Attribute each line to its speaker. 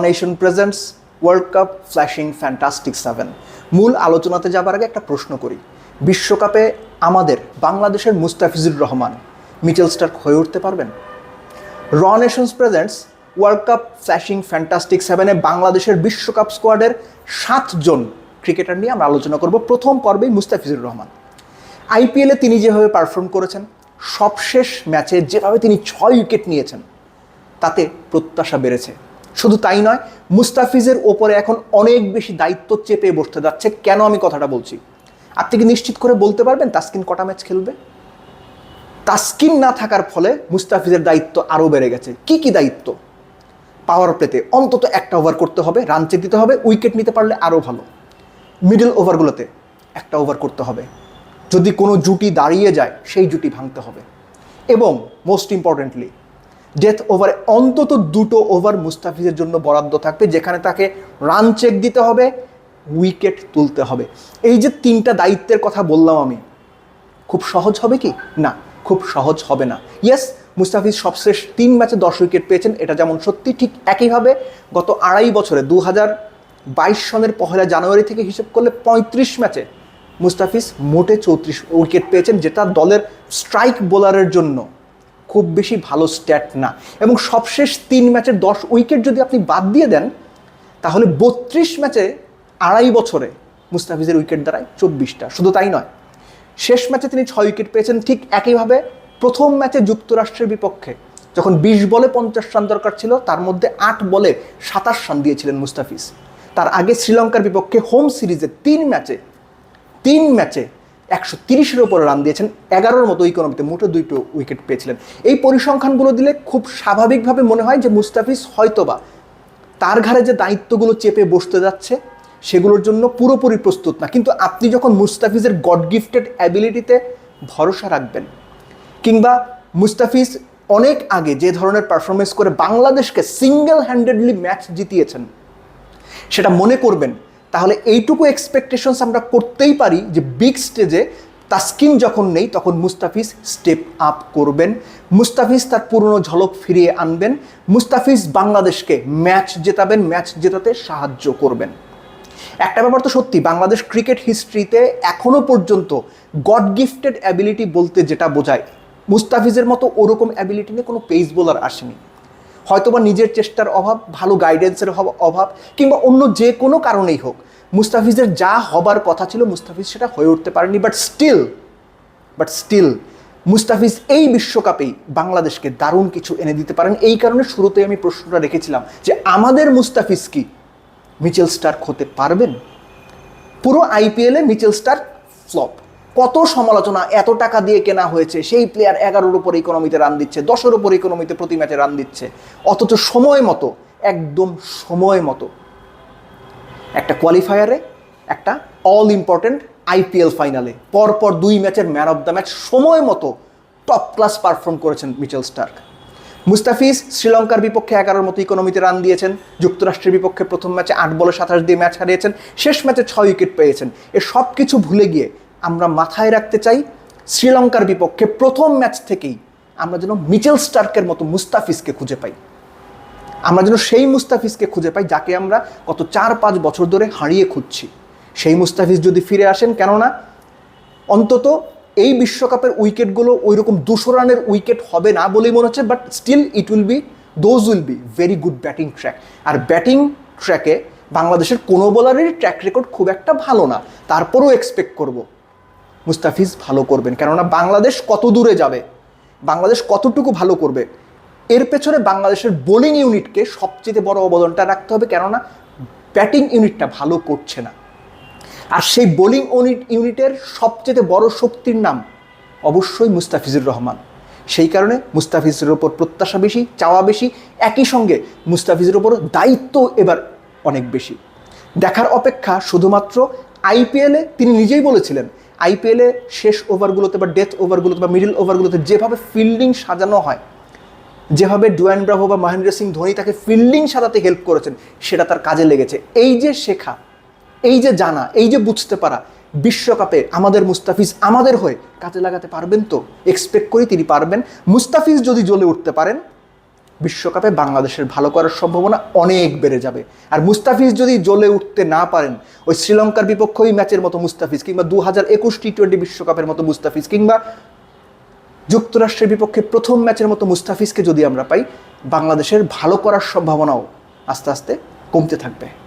Speaker 1: Nation presents world cup flashing fantastic seven মূল আলোচনাতে যাবার আগে একটা প্রশ্ন করি। বিশ্বকাপে আমাদের, বাংলাদেশের মুস্তাফিজুর রহমান, মিচেল স্টার্ক হয়ে উঠতে পারবেন? র nations presents world cup flashing fantastic সেভেনে বাংলাদেশের বিশ্বকাপ স্কোয়াডের সাতজন ক্রিকেটার নিয়ে আমরা আলোচনা করব। প্রথম পর্বেই মুস্তাফিজুর রহমান। আইপিএলে তিনি যেভাবে পারফর্ম করেছেন, সবশেষ ম্যাচে যেভাবে তিনি ছয় উইকেট নিয়েছেন, তাতে প্রত্যাশা বেড়েছে। শুধু তাই নয়, মুস্তাফিজের ওপরে এখন অনেক বেশি দায়িত্ব চেপে বসতে যাচ্ছে। কেন আমি কথাটা বলছি? আপনি কি নিশ্চিত করে বলতে পারবেন তাস্কিন কটা ম্যাচ খেলবে? তাস্কিন না থাকার ফলে মুস্তাফিজের দায়িত্ব আরও বেড়ে গেছে। কি কি দায়িত্ব? পাওয়ার প্লেতে অন্তত একটা ওভার করতে হবে রান চেক দিতে হবে উইকেট নিতে পারলে আরও ভালো। মিডল ওভারগুলোতে একটা ওভার করতে হবে। যদি কোনো জুটি দাঁড়িয়ে যায়, সেই জুটি ভাঙতে হবে। এবং মোস্ট ইম্পর্টেন্টলি ডেথ ওভারে অন্তত দুটো ওভার মুস্তাফিজের জন্য বরাদ্দ থাকবে, যেখানে তাকে রান চেক দিতে হবে উইকেট তুলতে হবে। এই যে তিনটা দায়িত্বের কথা বললাম আমি, খুব সহজ হবে কি? না, খুব সহজ হবে না। ইয়েস মুস্তাফিজ সবশেষ তিন ম্যাচে দশ উইকেট পেয়েছেন, এটা যেমন সত্যি, ঠিক একইভাবে গত আড়াই বছরে দু হাজার বাইশ সনের পহেলা জানুয়ারি থেকে হিসেব করলে পঁয়ত্রিশ ম্যাচে মুস্তাফিজ মোটে চৌত্রিশ উইকেট পেয়েছেন, যেটা দলের স্ট্রাইক বোলারের জন্য। খুব বেশি ভালো স্ট্যাট না। এবং সবশেষ তিন ম্যাচের দশ উইকেট যদি আপনি বাদ দিয়ে দেন, তাহলে বত্রিশ ম্যাচে আড়াই বছরে মুস্তাফিজের উইকেট দাঁড়ায় চব্বিশটা। শুধু তাই নয়, শেষ ম্যাচে তিনি ছয় উইকেট পেয়েছেন ঠিক একইভাবে প্রথম ম্যাচে যুক্তরাষ্ট্রের বিপক্ষে। যখন বিশ বলে পঞ্চাশ রান দরকার ছিল, তার মধ্যে আট বলে সাতাশ রান দিয়েছিলেন মুস্তাফিজ। তার আগে শ্রীলঙ্কার বিপক্ষে হোম সিরিজে তিন ম্যাচে তিন ম্যাচে একশো তিরিশের ওপরে রান দিয়েছেন, এগারোর মতো ইকোনমিতে মোটে দুইটো উইকেট পেয়েছিলেন। এই পরিসংখ্যানগুলো দিলে খুব স্বাভাবিকভাবে মনে হয় যে মুস্তাফিজ হয়তোবা তার ঘাড়ে যে দায়িত্বগুলো চেপে বসতে যাচ্ছে, সেগুলোর জন্য পুরোপুরি প্রস্তুত না। কিন্তু আপনি যখন মুস্তাফিজের গড গিফটেড অ্যাবিলিটিতে ভরসা রাখবেন, কিংবা মুস্তাফিজ অনেক আগে যে ধরনের পারফরমেন্স করে বাংলাদেশকে সিঙ্গেল হ্যান্ডেডলি ম্যাচ জিতিয়েছেন, সেটা মনে করবেন তাহলে এইটুকু এক্সপেকটেশনস আমরা করতেই পারি যে বিগ স্টেজে তাস্কিন যখন নেই, তখন মুস্তাফিজ স্টেপ আপ করবেন। মুস্তাফিজ তার পুরনো ঝলক ফিরিয়ে আনবেন। মুস্তাফিজ বাংলাদেশকে ম্যাচ জেতাবেন ম্যাচ জেতাতে সাহায্য করবেন। একটা ব্যাপার তো সত্যি, বাংলাদেশ ক্রিকেট হিস্ট্রিতে এখনও পর্যন্ত গড গিফটেড অ্যাবিলিটি বলতে যেটা বোঝায়, মুস্তাফিজের মতো ওরকম অ্যাবিলিটি নিয়ে কোনো পেস বোলার আসেনি। হয়তোবা নিজের চেষ্টার অভাব, ভালো গাইডেন্সের অভাব- কিংবা অন্য যে কোনো কারণেই হোক, মুস্তাফিজের যা হবার কথা ছিল মুস্তাফিজ সেটা হয়ে উঠতে পারেনি but still but still Mustafiz এই বিশ্বকাপেই বাংলাদেশকে দারুণ কিছু এনে দিতে পারেন। এই কারণে শুরুতেই আমি প্রশ্নটা রেখেছিলাম যে আমাদের মুস্তাফিজ কি মিচেল স্টার্ক হতে পারবেন? পুরো আইপিএলে মিচেল স্টার্ক ফ্লপ। কত সমালোচনা, এত টাকা দিয়ে কেনা হয়েছে, সেই প্লেয়ার এগারোর উপর ইকোনমিতে রান দিচ্ছে, দশের উপর ইকোনমিতে প্রতি ম্যাচে রান দিচ্ছে। অথচ সময় মতো, একদম সময় মতো, একটা কোয়ালিফায়ারে একটা অল ইম্পর্টেন্ট আইপিএল ফাইনালে পরপর দুই ম্যাচের ম্যান অফ দ্য ম্যাচ সময় মতো টপ ক্লাস পারফর্ম করেছেন মিচেল স্টার্ক। মুস্তাফিজ শ্রীলঙ্কার বিপক্ষে এগারোর মতো ইকোনমিতে রান দিয়েছেন, যুক্তরাষ্ট্রের বিপক্ষে প্রথম ম্যাচে আট বলে সাতাশ দিয়ে ম্যাচ হারিয়েছেন, শেষ ম্যাচে ছয় উইকেট পেয়েছেন। এ সব কিছু ভুলে গিয়ে আমরা মাথায় রাখতে চাই শ্রীলঙ্কার বিপক্ষে প্রথম ম্যাচ থেকেই আমরা যেন মিচেল স্টার্কের মতো মুস্তাফিজকে খুঁজে পাই। আমরা যেন সেই মুস্তাফিজকে খুঁজে পাই যাকে আমরা গত চার পাঁচ বছর ধরে হারিয়ে খুঁজছি। সেই মুস্তাফিজ যদি ফিরে আসেন, কেননা অন্তত এই বিশ্বকাপের উইকেটগুলো ওই রকম দুশো রানের উইকেট হবে না বলেই মনে হচ্ছে but still it will be those will be very good batting track R batting ট্র্যাকে বাংলাদেশের কোনো বোলারেরই ট্র্যাক রেকর্ড খুব একটা ভালো না। তারপরেও এক্সপেক্ট করব মুস্তাফিজ ভালো করবেন। কেননা বাংলাদেশ কত দূরে যাবে, বাংলাদেশ কতটুকু ভালো করবে, এর পেছনে বাংলাদেশের বোলিং ইউনিটকে সবচেয়ে বড় অবদানটা রাখতে হবে, কেননা ব্যাটিং ইউনিটটা ভালো করছে না। আর সেই বোলিং ইউনিট, ইউনিটের সবচেয়ে বড় শক্তির নাম অবশ্যই মুস্তাফিজুর রহমান। সেই কারণে মুস্তাফিজের ওপর প্রত্যাশা বেশি, চাওয়া বেশি, একই সঙ্গে মুস্তাফিজের ওপর দায়িত্ব এবার অনেক বেশি। দেখার অপেক্ষা শুধুমাত্র আইপিএলে তিনি নিজেই বলেছিলেন আইপিএলে শেষ ওভারগুলোতে বা ডেথ ওভারগুলোতে বা মিডল ওভারগুলোতে যেভাবে ফিল্ডিং সাজানো হয়, যেভাবে ডুয়ান ব্রাভো বা মহেন্দ্র সিং ধোনি তাকে ফিল্ডিং সাজাতে হেল্প করেছেন, সেটা তার কাজে লেগেছে। এই যে শেখা, এই যে জানা, এই যে বুঝতে পারা, বিশ্বকাপে আমাদের মুস্তাফিজ আমাদের হয়ে কাজে লাগাতে পারবেন তো? এক্সপেক্ট করি তিনি পারবেন। মুস্তাফিজ যদি জ্বলে উঠতে পারেন বিশ্বকাপে বাংলাদেশের ভালো করার সম্ভাবনা অনেক বেড়ে যাবে। আর মুস্তাফিজ যদি জ্বলে উঠতে না পারেন, ওই শ্রীলঙ্কার বিপক্ষ ওই ম্যাচের মতো মুস্তাফিজ কিংবা দু হাজার একুশ টি টোয়েন্টি বিশ্বকাপের মতো মুস্তাফিজ কিংবা যুক্তরাষ্ট্রের বিপক্ষে প্রথম ম্যাচের মতো মুস্তাফিজকে যদি আমরা পাই, বাংলাদেশের ভালো করার সম্ভাবনাও আস্তে আস্তে কমতে থাকবে।